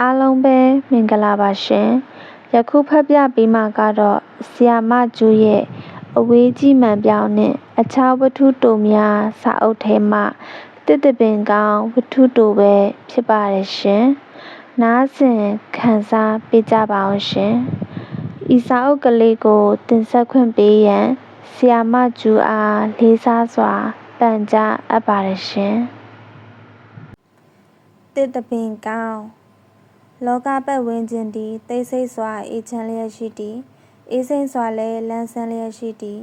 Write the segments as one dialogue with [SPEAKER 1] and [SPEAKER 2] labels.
[SPEAKER 1] အားလုံးပဲမင်္ဂလာပါရှင်ယခုဖတ်ပြပေးမှာကတော့ဆီယာမကျူးရဲ့အဝေးကြီးမှန်ပြောင်းနဲ့အခြားဝတ္ထုတိုများစာအုပ်ထဲမှတစ်တပင်ကောင်းဝတ္ထုတိုပဲဖြစ်ပါတယ်ရှင်နားဆင်ခံစားပေးကြပါအောင်ရှင်ဤစာအုပ်ကလေးကိုတင်ဆက်ခွင့်ပေးရန်ဆီယာမကျူးအားလေးစားစွာပန်ကြားအပ်ပါတယ်ရှင်တစ်တပင်ကောင်း လောကပတ်ဝန်းကျင်သည် တိတ်ဆိတ်စွာ အေးချမ်းလျက်ရှိသည်အေးစိမ့်စွာလည်း လန်းဆန်းလျက်ရှိသည်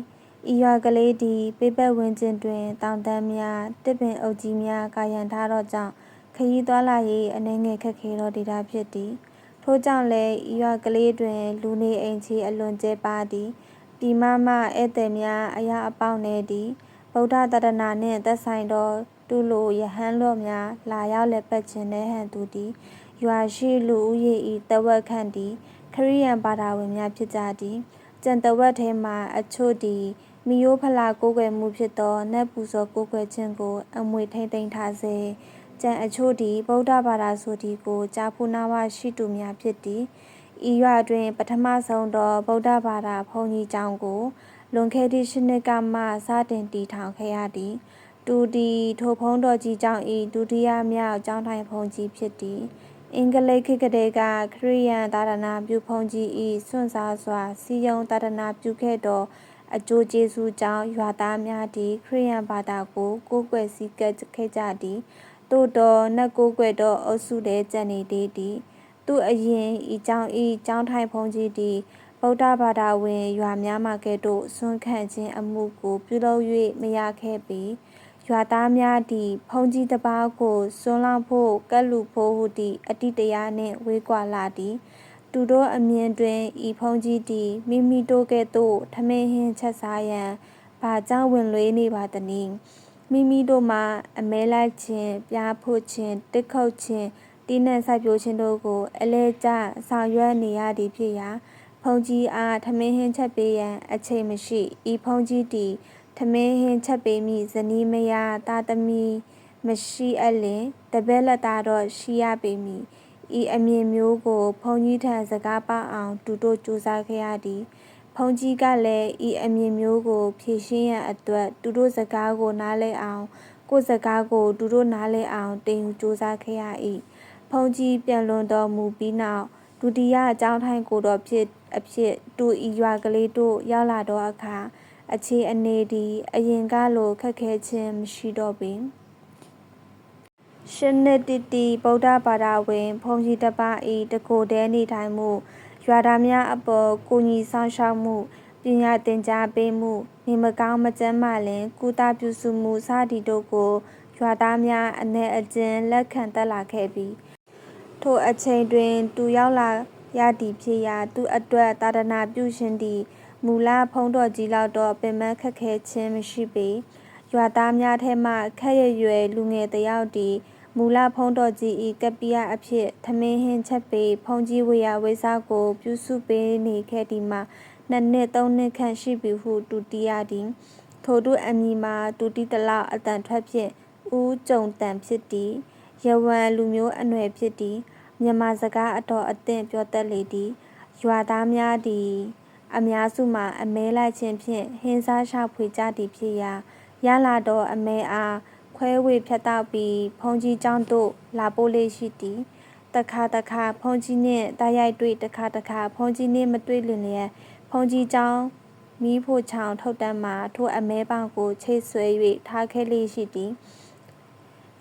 [SPEAKER 1] ဤရွာကလေးသည် ပေးပတ်ဝန်းကျင်တွင် တောင်တန်းများတစ်ပင်အုပ်ကြီးများ ကာရန်ထားသောကြောင့် ခရီးသွားလာရေးအနေငယ်ခက်ခဲသောဒေသဖြစ်သည် ထို့ကြောင့်လည်းဤရွာကလေးတွင် လူနေအိမ်ချီအလွန်ကျဲပါသည်ဒီမမဧည့်သည်များ အရာအပေါင်းနေသည် ဗုဒ္ဓတရဏနှင့်သက်ဆိုင်သော တူလိုယဟန်လော့များ လာရောက်လက်ပတ်ခြင်းနဲ့ဟန်သူသည် ရွာရှိလူဦးရေ၏တဝက်ခန့်သည် ခရစ်ယာန်ဘာသာဝင်များဖြစ်ကြသည်။ကျန်တဝက်ထဲမှအချို့သည်မိရိုးဖလာကိုးကွယ်မှုဖြစ်သောနတ်ပူဇော်ကိုးကွယ်ခြင်းကို အမွေထိန်သိမ်းထားစေ။ကျန်အချို့သည်ဗုဒ္ဓဘာသာဆိုသည်ကိုကြားဖူးနာဝရှိသူများဖြစ်သည်။ဤရွာတွင် ပထမဆုံးသောဗုဒ္ဓဘာသာဘုန်းကြီးကျောင်းကိုလွန်ခဲ့သည့်ရှစ်နှစ်ကမှစတင်တည်ထောင်ခဲ့ရသည်။တူဒီထိုဖုံးတော်ကြီးကျောင်း၏ဒုတိယမြောက်ကျောင်းထိုင်ဖုံးကြီးဖြစ်သည်။ အင်္ဂလိပ်ခေတ်ကတည်းကခရစ်ယာန်သာသနာပြုဘုန်းကြီး၏စွန့်စားစွာ စီယုံသာသနာပြုခဲ့သောအကျိုးကျေးဇူးကြောင့်ရွာသားများသည်ခရစ်ယာန်ဘာသာကိုကိုးကွယ်စည်းကပ်ခဲ့ကြသည်သို့တော်နတ်ကိုးကွယ်သောအုပ်စုထဲကျန်နေသေးသည်သူအရင်ဤကြောင့်ဤကျောင်းထိုင်ဘုန်းကြီးသည်ဗုဒ္ဓဘာသာဝင်ရွာများမှကဲ့သို့ဆွန့်ခန့်ခြင်းအမှုကိုပြုလုပ်၍မရခဲ့ပေ။ ရွာသားများသည် ဘုန်းကြီးတစ်ပါးကို စွန့်လောင်းဖို့ ကပ်လူဖို့ဟုသည့်အတိတရားနှင့် ဝေးကွာလာသည် သူတို့အမြင်တွင်ဤဖုန်ကြီးသည် မိမိတို့ကဲ့သို့ ထမင်းဟင်းချက်စားရန် ဘာကြောင့် ဝင်လွေးနေပါသနည်း မိမိတို့မှာ အမဲလိုက်ခြင်းပြားဖို့ ခြင်းတစ်ခုတ်ခြင်းတင်းနှံစိုက်ပျိုးခြင်းတို့ကို အလဲကျ ဆောင်ရွက်နေရသည်ဖြစ်ရာဖုန်ကြီးအား ထမင်းဟင်းချက်ပေးရန် အချိန်မရှိဤဖုန်ကြီးသည် ထမင်းဟင်းချက်ပေးမိဇနီးမယားသားသမီးမရှိအပ်လင်တပည့်လက်သားတော့ရှိရပေမည်ဤအမြင်မျိုးကိုဘုန်းကြီးထံစကားပအောင်တူတို့ကြိုးစားခဲ့ရသည်ဘုန်းကြီးကလည်းဤအမြင်မျိုးကို ဖြည့်ရှင်းရန်အတွက်တူတို့စကားကိုနားလဲအောင် ကိုယ်စကားကိုတူတို့နားလဲအောင်တင်ယူကြိုးစားခဲ့ရ၏ဘုန်းကြီးပြန်လွန်တော်မူပြီးနောက်ဒုတိယအကြောင်းထိုင်ကိုတော့ဖြစ်အဖြစ် တူဤရွာကလေးတို့ရောက်လာတော့အခါ အခြေအနေသည်အရင်ကလိုခက်ခဲခြင်းမရှိတော့ပေရှစ်နှစ်တိတိဗုဒ္ဓဘာသာဝင်ဘုန်းကြီးတစ်ပါး၏တကိုယ်တည်းနေထိုင်မှုရွာသားများအပေါ်ကိုညီဆောင်ရှောက်မှုပညာသင်ကြားပေးမှုနေမကောင်းမကျန်းမာလင်ကုသပြုစုမှုစသည်တို့ကိုရွာသားများအ내အကျဉ်လက်ခံတက်လာခဲ့ပြီးထိုအချိန်တွင် သူရောက်လာရသည်ဖြစ်ရာသူအတွက်သာသနာပြုရှင်သည် မူလဖုံးတော်ကြီးလောက်တော့ပင်ပန်းခက်ခဲခြင်းမရှိပေရွာသားများထဲမှခက်ရရွယ်လူငယ်တယောက်သည်မူလဖုံးတော်ကြီးဤကပီယအဖြစ်ထမင်းဟင်းချက်ပေဖုံကြီးဝေယဝေစားကို ပြုစုပေးနေခဲ့သည်မှာနှစ်နှစ်သုံးနှစ်ခန့်ရှိပြီဟုတူတီရသည်ထိုတို့အမည်မှာတူတီတလောက်အတန်ထွက်ဖြင့်ဦးကြုံတန်ဖြစ်သည်ရဝံလူမျိုးအနွယ်ဖြစ်သည်မြန်မာစကားအတော်အသင့်ပြောတတ်လေသည်ရွာသားများသည် အများစုမှာ အမဲလိုက်ခြင်းဖြင့် ဟင်းစားရှာဖွေကြသည်ဖြစ်ရာ ရလာသောအမဲအား ခွဲဝေဖြတ်တောက်ပြီးဖုန်ကြီးကျောင်းသို့ လာပို့လေးရှိသည် တခါတခါဖုန်ကြီးနှင့်တားရိုက်တွေ့ တခါတခါဖုန်ကြီးနှင့် မတွေ့လင်လျက်ဖုန်ကြီးကျောင်း မီးဖို့ချောင်ထုတ်တမ်းမှာ ထိုအမဲပေါင်ကို ချိတ်ဆွဲ၍ထားခဲ့လေးရှိသည်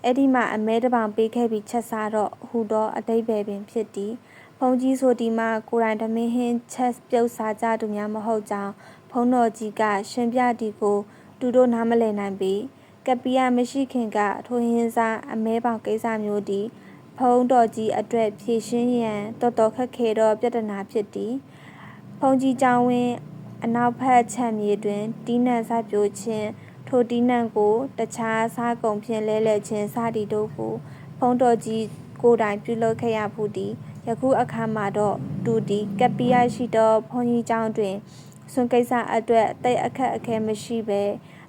[SPEAKER 1] အဲ့ဒီမှာ အမဲတပောင်ပေးခဲ့ပြီး ချက်စားတော့ ဟူသောအတိတ်ပဲပင်ဖြစ်သည် ဖုန်ကြီးဆိုဒီမှာကိုရိုင်းဓမင်းဟင်းချက်ပြုတ်စားကြသူများမဟုတ်ကြောင်းဖုံးတော်ကြီးက ရှင်းပြသည်ကို သူတို့နားမလည်နိုင်ပေကပီယာမရှိခင်ကထိုဟင်းစားအမဲပေါင်ကိစ္စမျိုးသည်ဖုံးတော်ကြီးအတွက်ဖြည့်ရှင်းရန်တော်တော်ခက်ခဲသောပြဿနာဖြစ်သည်ဖုံးကြီးကျောင်းဝင်းအနောက်ဘက်ခြံမြေတွင်တီးနှံစိုက်ပျိုးခြင်းထိုတီးနှံကိုတခြားစားကုန်ဖြင့်လဲလှယ်ခြင်းစသည်တို့ကိုဖုံးတော်ကြီးကိုယ်တိုင်ပြုလုပ်ခဲ့ရမှုသည် ယခုအခါမှာတော့သူသည်ကပီယာရှိသောဘုန်းကြီးကျောင်းတွင်ဆွန်ကိစ္စအတွက်တိတ်အခက်အခဲမရှိဘဲ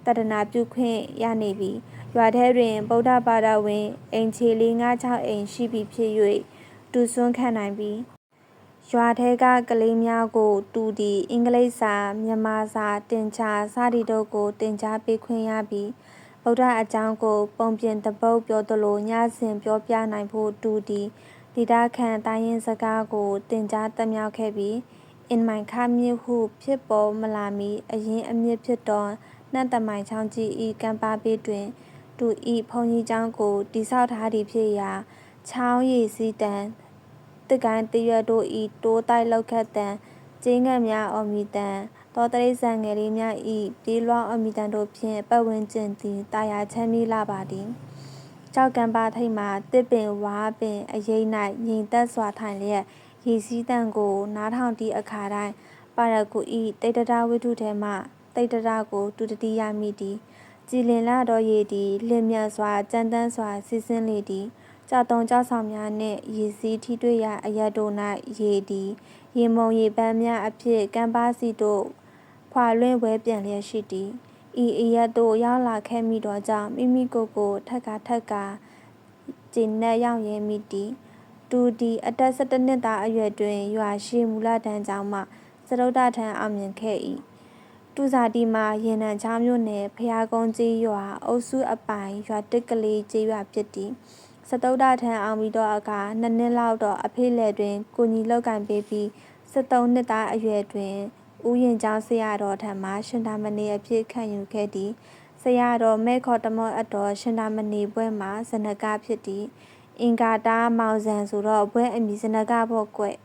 [SPEAKER 1] တဒနာပြုခွင့်ရနေပြီရွာထဲတွင်ဗုဒ္ဓဘာသာဝင်အိမ်ခြေလေး9-6အိမ်ရှိပြီဖြစ်၍တူဆွန်းခံနိုင်ပြီးရွာထဲကကလေးများကိုတူသည်အင်္ဂလိပ်စာမြန်မာစာတင်ချာစသည်တို့ကိုတင်ကြားပေးခွင့်ရပြီးဗုဒ္ဓအကြောင်းကို ပုံပြင်တပုတ်ပြောသလိုညစဉ်ပြောပြနိုင်ဖို့တူသည် ဒေတာခန်တိုင်းရင်းစကားကိုတင်ကြားတက်မြောက်ခဲ့ပြီးအင်မိုင်ခမြစ်ဟုဖြစ်ပေါ်မလာမီအရင်အမြင့်ဖြစ်သောနှံ့တမိုင်ချောင်းကြီးဤကံပါပေးတွင်တူဤဘုံကြီးကျောင်းကိုတိဆောက်ထားသည်ဖြစ်ရာချောင်းရည်စည်းတန်တစ်ကိုင်းတရွတ်တို့ဤတိုးတိုက်လောက်ခတ်တန်ကျင်းငံများအော်မီတန်သောတရိษံငယ်လေးများဤပြေးလွှားအော်မီတန်တို့ဖြင့်ပတ်ဝန်းကျင်သည်တာယာချမ်းမြေ့လာပါသည် ကြောက်ကံပါထိတ်မှတစ်ပင်ဝါပင်အရေး၌ငြိမ်သက်စွာထိုင်လျက်ရေစည်းတန်ကို နားထောင်သည့်အခါတိုင်းပါရကုဤတိတ်တရဝိထုထဲမှတိတ်တရကိုတူတတိယမိသည်ကြည်လင်လာတော့ရည်သည်လင်မြတ်စွာကြမ်းတမ်းစွာစီးဆင်းလေသည်ကြောက်တုံကြောက်ဆောင်များနှင့်ရည်စည်းထိတွေ့ရာအရတ်တို့၌ရေသည်ရေမုံရေပန်းများအဖြစ်ကမ်းပါစီတို့ခွာလွင့်ဝဲပြန်လျက်ရှိသည် ဤအရတ်တို့ရောက်လာခဲ့မိတော့ကြောင့် မိမိကိုယ်ကိုထက်ကထက်ကကျဉ်နဲ့ရောက်ရဲမိသည်တူဒီအသက်၁၇နှစ်သားအရွယ်တွင် ရွာရှိ မူလတန်းကျောင်းမှစရုဒ္ဒထံအောင်မြင်ခဲ့၏တူစာတီမှာရင်နံချောင်းမြို့နယ်ဖျားကုန်းကြီးရွာအုပ်စုအပိုင် ရွာတစ်ကလေးကြီးရွာဖြစ်သည် စတုဒ္ဒထံအောင်ပြီးတော့အခါ နှစ်နှစ်လောက်တော့အဖေလေတွင်ကိုညီလောက်ကင်ပေးပြီး73နှစ်သားအရွယ်တွင် ဥယျင်ကျောင်းဆရာတော်ထံမှရှင်သာမဏေအဖြစ်ခံယူခဲ့သည်ဆရာတော်မဲခေါ်တမောအတော်ရှင်သာမဏေဘွဲ့မှာဇနကဖြစ်သည်အင်္ဂါတာမောင်ဇန်ဆိုတော့ဘွဲ့အမည်ဇနကဘော့ကွဲ့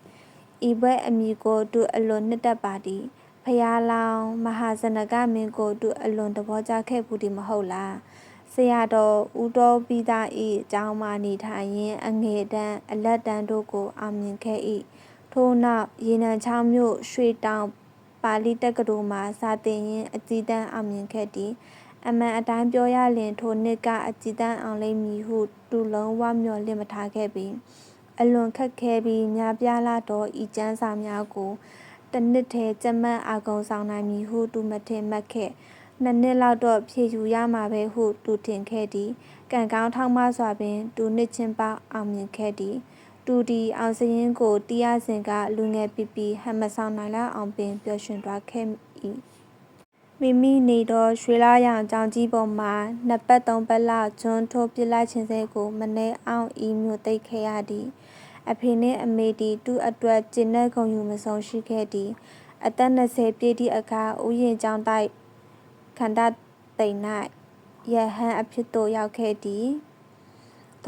[SPEAKER 1] ဤဘွဲ့အမည်ကိုသူအလွန်နှစ်သက်ပါသည်ဖျားလောင်မဟာဇနကမင်းကိုသူအလွန်သဘောကျခဲ့ဘူးဒီမဟုတ်လားဆရာတော်ဦးတော်ပိသား၏အကြောင်းမှနေထိုင်ရင်းအငယ်တန်းအလက်တန်းတို့ကိုအောင်မြင်ခဲ့၏ထို့နောက်ရေနံချောင်းမြို့ရွှေတောင် ပါဠိတက္ကသိုလ်မှစာသင်ရင်း အကြီးတန်းအောင်မြင်ခဲ့သည် အမှန်အတိုင်းပြောရလျင် ထိုနှစ်က အကြည်တန်းအောင်လိမ့်မည်ဟု သူလုံးဝမျှော်လင့်မထားခဲ့ပြီးအလွန်ခက်ခဲပြီး များပြားလာသော ဤကျမ်းစာများကို တစ်နှစ်ထဲ ကြက်မှတ်အာကုံဆောင်နိုင်မည်ဟု သူမထင်မှတ်ခဲ့ နှစ်နှစ်လောက်တော့ ဖြည့်ယူရမှာပဲဟု သူထင်ခဲ့သည် ကံကောင်းထောက်မစွာပင် သူနှစ်ချင်းပေါအောင်မြင်ခဲ့သည် တူဒီအောင်စရင်ကိုတီးရစဉ်ကလူငယ်ပီပီဟမ်မဆောင်နိုင်လောက်အောင်ပင်ပျော်ရွှင်သွားခဲ့၏မိမိနေသောရွှေလာရောင်ကြောင်ကြီးပေါ်မှာနှစ်ပတ်သုံးပတ်လောက်ကျွန်းထိုးပစ်လိုက်ခြင်းစေကိုမနေအောင်ဤမျိုးသိခဲ့ရသည်အဖေနှင့်အမေတီသူ့အတွက်ကျင့်တဲ့ဂုံယူမဆုံးရှိခဲ့သည်အသက်20ပြည့်သည့်အခါဥယျာဉ်ကျောင်းတိုက်ခန္ဓာတိမ်၌ယဟန်အဖြစ်သို့ရောက်ခဲ့သည်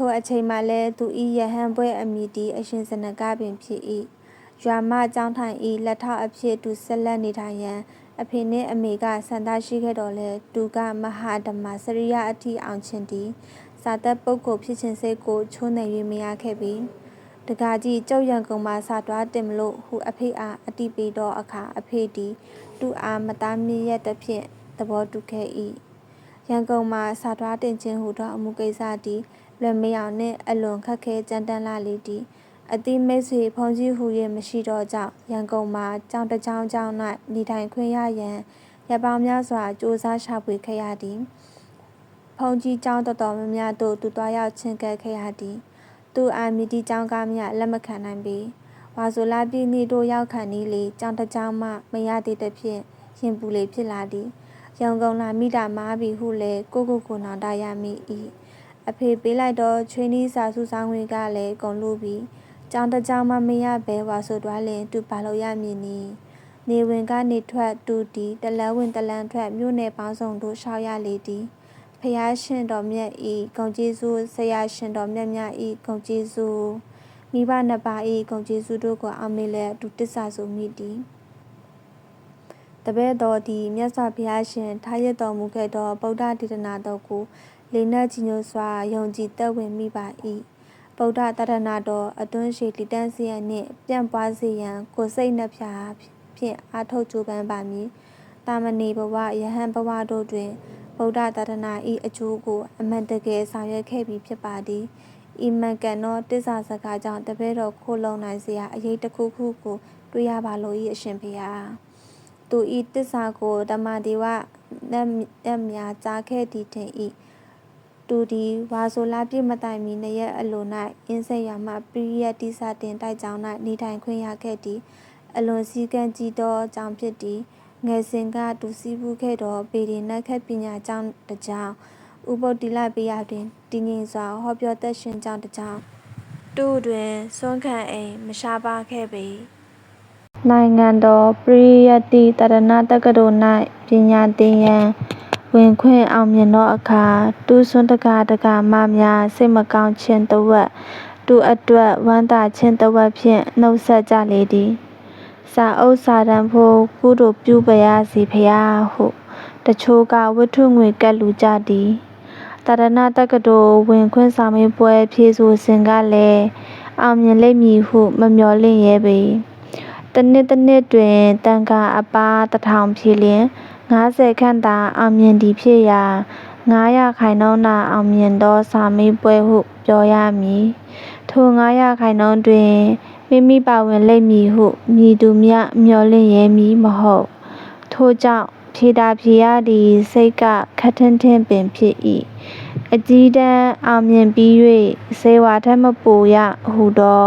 [SPEAKER 1] ထိုအချိန်မှလည်းသူဤယဟန်ဘွဲ့အမိတီအရှင်စနကပင်ဖြစ်၏ရွာမကျောင်းထိုင်ဤလက်ထောက်အဖြစ်သူဆက်လက်နေထိုင်ရန်အဖေနှင့်အမေကဆန္ဒရှိခဲ့တော်လဲသူကမဟာဓမ္မစရိယအထိအောင်ခြင်းသည်စာသက်ပုဂ္ဂိုလ်ဖြစ်ခြင်းစိတ်ကိုချိုးနှံ၍မရခဲ့ပြီတကားကြီးကြောက်ရံကုန်မှစာတွားတင်မလို့ဟုအဖေအားအတိပေးသောအခါအဖေသည်သူ့အားမသားမြင့်ရသဖြင့်သဘောတူခဲ့၏ရန်ကုန်မှာစာတွားတင်ခြင်းဟုသောအမှုကိစ္စသည် လွယ်မယောင်နှင့် အလွန်ခက်ခဲကြမ်းတမ်းလာလေသည်အတိမိတ်ဆွေဖုန်ကြီးဟူ၍မရှိတော့ကြောင့် ရန်ကုန်မှာကြောင်တကြောင်ကြောင်၌နေထိုင်ခွင့်ရရန်ရပောင်များစွာစ조사ရှာဖွေခဲ့ရသည်ဖုန်ကြီးကျောင်းတော်တော်များများသို့ သူသွားရောက်ချင်းကပ်ခဲ့ရသည် သူအာမီတီကျောင်းကားများလက်မခံနိုင်ပေ ဝါဆိုလာပြည်နေတို့ ရောက်ခံနေလေ ကျောင်းတကြောင်မှ မရသေးသဖြင့် ရင်ပူလေဖြစ်လာသည် ရန်ကုန်လာမိတာမားပြီဟုလည်း ကိုကိုကိုနောင်တရမိ၏ အဖေပေးလိုက်တော့ချွေးနီးစာစုဆောင်ဝင်ကလည်းကုန်လို့ပြီးကြောင်တကြောင်မှမရဘဲဝါဆိုတွားလင်သူဘာလို့ရမည်နီနေဝင်ကနေထွက်တူတီတလန်းဝင်တလန်းထွက်မြို့နယ်ပေါင်းစုံတို့ရှောက်ရလေသည်ဖျားရှင်တော်မြတ်ဤဂုံကျေးဇူးဆရာရှင်တော်မြတ်များဤဂုံကျေးဇူးမိဘနှစ်ပါးဤဂုံကျေးဇူးတို့ကိုအောင်မေလဲအတူတစ္ဆာဆိုမိသည်တပည့်တော်သည်မြတ်စွာဘုရားရှင်ထားရတော်မူခဲ့သောဗုဒ္ဓဒေသနာတော်ကို လေးနက်ကြီးညိုစွာယုံကြည်သက်ဝင်မိပါ၏ဗုဒ္ဓတရဏတော်အတွင်းရှိတည်တံ့စေရန်နှင့်ပြန့်ပွားစေရန်ကိုစိတ်နှဖျားဖြင့်အာထုတ်ကြိုးပမ်းပါမည်တာမဏေဘဝယဟန်ဘဝတို့တွင်ဗုဒ္ဓတရဏဤအကျိုးကို အမှန်တကယ်ဆောင်ရွက်ခဲ့ပြီးဖြစ်ပါသည်ဤမန်ကန်သောတစ္ဆာစကားကြောင့်တပည့်တော်ခိုးလုံနိုင်စရာအရေးတစ်ခုခုကိုတွေ့ရပါလို့ဤအရှင်ဖေဟာသူဤတစ္ဆာကိုဓမ္မဒေဝနတ်မြာကြားခဲ့သည်ထင်၏ တူသည်ဝါဆိုလာပြည့်မတိုင်မီနရက်အလို၌အင်းဆက်ရွာမှပရိယတ်တိစတင်တိုက်ကြောင်း၌နေထိုင်ခွင့်ရခဲ့သည်အလွန်စည်းကမ်းကြီးသောကြောင့်ဖြစ်သည်ငယ်စဉ်ကတူစီးပူးခဲ့သောဗေဒီနတ်ခတ်ပညာကြောင့်တစ်ကြောင်းဥပုတ္တိလပိယတွင်တည်ငြိမ်စွာဟောပြောသက်ရှင်ကြောင်းတစ်ကြောင်းတူတွင်စွန့်ခံအိမ်မရှားပါခဲ့ပေနိုင်ငံတော်ပရိယတ္တိတရဏတက္ကသိုလ်၌ပညာသင်ရန် ဝင်ခွင့်အောင်မြင်သောအခါ တူဆွမ်းတကာတကာမများ စိတ်မကောင်းခြင်းတဝက်တူအတွက် ဝမ်းသာခြင်းတဝက်ဖြင့် နှုတ်ဆက်ကြလေသည် စာအုပ်စာတမ်းဖို့ကုသိုလ်ပြုပါရစေဖရာဟုတချို့က ဝတ္ထုငွေကပ်လူကြသည်တရဏတက္ကသိုလ် ဝင်ခွင့်စာမေးပွဲ ဖြေဆိုစဉ်ကလည်း အောင်မြင်လိမ့်မည်ဟု မမျှော်လင့်ရဲပေ တစ်နှစ်တစ်နှစ်တွင်တန်ခါအပါတစ်ထောင်ဖြည့်လျင် 90ခန့်သာ အောင်မြင်သည်ဖြစ်ရာ900ခိုင်နှုန်းသာအောင်မြင်သော စာမေးပွဲဟု ပြောရမည် ထို900ခိုင်နှုန်းတွင် မိမိပါဝင်လိမ့်မည်ဟု မည်သူမျှ မျှော်လင့်ရဲမည်မဟုတ် ထို့ကြောင့် ဖြေတာဖြေရသည့်စိတ်ကခက်ထင်းထင်းပင်ဖြစ်၏အကြီးတန်းအောင်မြင်ပြီး၍စေဝါထက်မပိုရဟုသော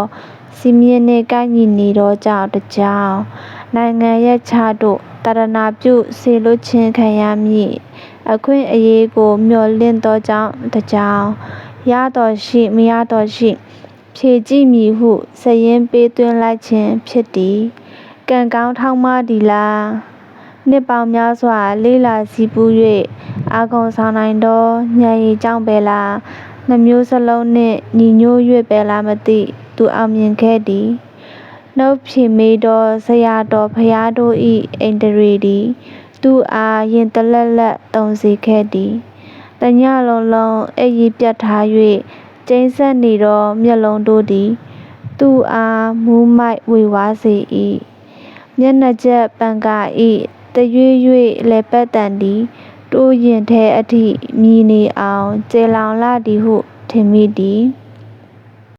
[SPEAKER 1] စီမင်းနှင့် ကိုက်ညီနေသောကြောင့် တစ်ကြောင်း နိုင်ငံရဲ့ခြားတို့ တရဏပြုစေလွတ်ခြင်းခံရမည်အခွင့်အရေးကို မျှော်လင့်သောကြောင့်တစ်ကြောင်းရတော်ရှိ မရတော်ရှိ ဖြည့်ကြည့်မည်ဟုစည်ရင်ပေးသွင်းလိုက်ခြင်း ဖြစ်သည် ကံကောင်းထောက်မသည်လား နှစ်ပေါင်းများစွာ လေးလာစီပူး၍အာကုံဆောင်နိုင်သော ဉာဏ်ရည်ကြောင့်ပဲလား နှမျိုးစလုံးနှင့် ညီညွတ်၍ပဲလားမသိ သူအောင်မြင်ခဲ့သည် နှုတ်ဖြေမေးသောဆရာတော်ဖရာတို့၏အိန္ဒြေသည် သူအားရင်တလက်လက်တုံစေခဲ့သည်တညလုံးလုံးအိပ်ရီပြတ်ထား၍ကျိန်းဆက်နေသောမျက်လုံးတို့သည် သူအားမူးမိုက်ဝေဝါးစေ၏မျက်နှာကျက်ပန်ကာ၏တရွေ့၍လဲပတ်တန်သည်တိုးရင်ထဲအထိမြည်နေအောင်ကျေလောင်လာသည်ဟုထင်မိသည်